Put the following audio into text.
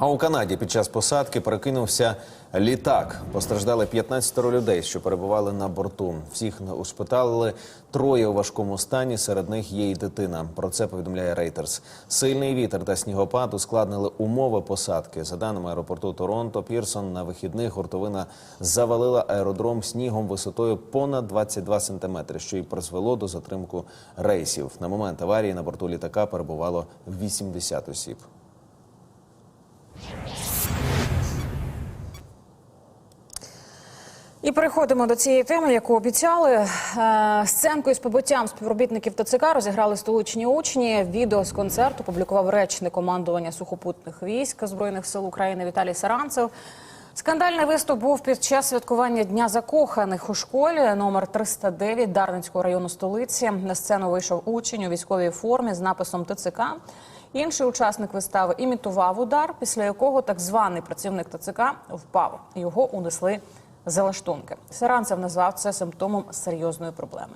А у Канаді під час посадки перекинувся літак. Постраждали 15 людей, що перебували на борту. Всіх ушпиталили троє у важкому стані. Серед них є й дитина. Про це повідомляє Reuters. Сильний вітер та снігопад ускладнили умови посадки. За даними аеропорту Торонто, Пірсон на вихідних гуртовина завалила аеродром снігом висотою понад 22 сантиметри, що й призвело до затримку рейсів. На момент аварії на борту літака перебувало 80 осіб. І переходимо до цієї теми, яку обіцяли. Е, Сценку із побиттям співробітників ТЦК розіграли столичні учні. Відео з концерту публікував речник командування сухопутних військ Збройних сил України Віталій Саранцев. Скандальний виступ був під час святкування Дня закоханих у школі номер 309 Дарницького району столиці. На сцену вийшов учень у військовій формі з написом ТЦК. Інший учасник вистави імітував удар, після якого так званий працівник ТЦК впав. Його унесли залаштунки. Саранцев назвав це симптомом серйозної проблеми.